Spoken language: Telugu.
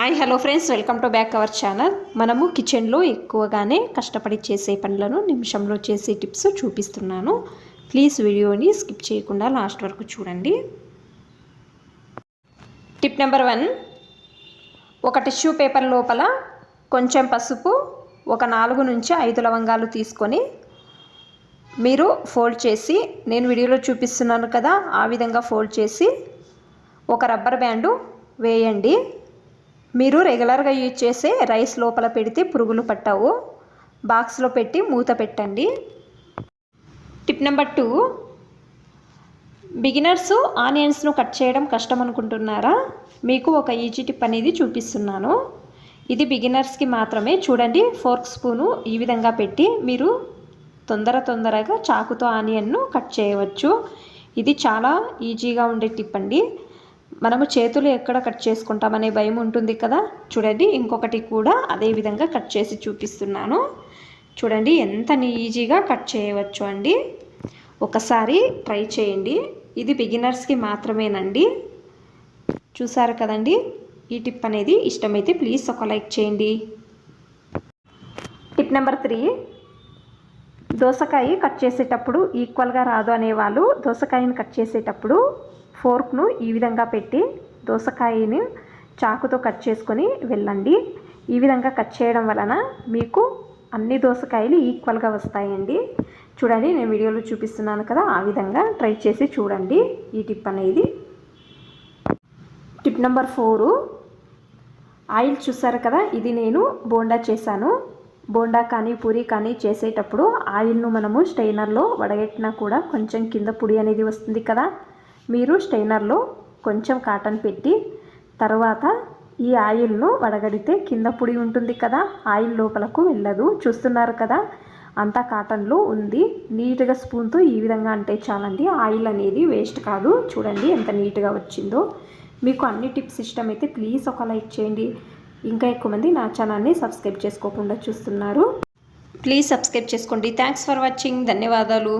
Hi hello friends. Welcome to back our channel. మనము కిచెన్లో ఎక్కువగానే కష్టపడి చేసే పనులను నిమిషంలో చేసే టిప్స్ చూపిస్తున్నాను. ప్లీజ్ వీడియోని స్కిప్ చేయకుండా లాస్ట్ వరకు చూడండి. టిప్ నెంబర్ వన్ ఒక టిష్యూ పేపర్ లోపల కొంచెం పసుపు ఒక నాలుగు నుంచి ఐదు లవంగాలు తీసుకొని మీరు ఫోల్డ్ చేసి నేను వీడియోలో చూపిస్తున్నాను కదా ఆ విధంగా ఫోల్డ్ చేసి ఒక రబ్బర్ బ్యాండు వేయండి. మీరు రెగ్యులర్గా యూజ్ చేసే రైస్ లోపల పెడితే పురుగులు పట్టవు. బాక్స్లో పెట్టి మూత పెట్టండి. Tip number two. బిగినర్స్ ఆనియన్స్ను కట్ చేయడం కష్టం అనుకుంటున్నారా మీకు ఒక ఈజీ టిప్ అనేది చూపిస్తున్నాను. ఇది బిగినర్స్కి మాత్రమే. చూడండి ఫోర్క్ స్పూను ఈ విధంగా పెట్టి మీరు తొందర తొందరగా చాకుతో ఆనియన్ను కట్ చేయవచ్చు. ఇది చాలా ఈజీగా ఉండే టిప్ అండి. మనము చేతులు ఎక్కడ కట్ చేసుకుంటామనే భయం ఉంటుంది కదా? చూడండి ఇంకొకటి కూడా అదే విధంగా కట్ చేసి చూపిస్తున్నాను. చూడండి ఎంత ఈజీగా కట్ చేయవచ్చు అండి. ఒకసారి ట్రై చేయండి. ఇది బిగినర్స్కి మాత్రమేనండి. చూసారు కదండి? ఈ టిప్ అనేది ఇష్టమైతే ప్లీజ్ ఒక లైక్ చేయండి. Tip number three. దోసకాయ కట్ చేసేటప్పుడు ఈక్వల్గా రాదు అనేవాళ్ళు దోసకాయని కట్ చేసేటప్పుడు ఫోర్క్ను ఈ విధంగా పెట్టి దోసకాయని చాకుతో కట్ చేసుకొని వెళ్ళండి. ఈ విధంగా కట్ చేయడం వలన మీకు అన్ని దోసకాయలు ఈక్వల్గా వస్తాయండి. చూడండి నేను వీడియోలో చూపిస్తున్నాను కదా ఆ విధంగా ట్రై చేసి చూడండి ఈ టిప్ అనేది. టిప్ నెంబర్ ఫోరు ఆయిల్ చూసారు కదా ఇది నేను బోండా చేశాను. బోండా కానీ పూరి కానీ చేసేటప్పుడు ఆయిల్ను మనము స్టైనర్లో వడగట్టినా కూడా కొంచెం కింద పొడి అనేది వస్తుంది కదా. మీరు స్టైనర్లో కొంచెం కాటన్ పెట్టి తర్వాత ఈ ఆయిల్ను వడగడితే కింద పొడి ఉంటుంది కదా ఆయిల్ లోపలకు వెళ్ళదు. చూస్తున్నారు కదా? అంతా కాటన్లో ఉంది. నీట్గా స్పూన్తో ఈ విధంగా అంటే చాలండి. ఆయిల్ అనేది వేస్ట్ కాదు. చూడండి ఎంత నీట్గా వచ్చిందో. మీకు అన్ని టిప్స్ ఇష్టమైతే ప్లీజ్ ఒక లైక్ చేయండి. ఇంకా ఎక్కువ మంది నా ఛానల్ని సబ్స్క్రైబ్ చేసుకోకుండా చూస్తున్నారు. ప్లీజ్ సబ్స్క్రైబ్ చేసుకోండి. Thanks for watching. ధన్యవాదాలు.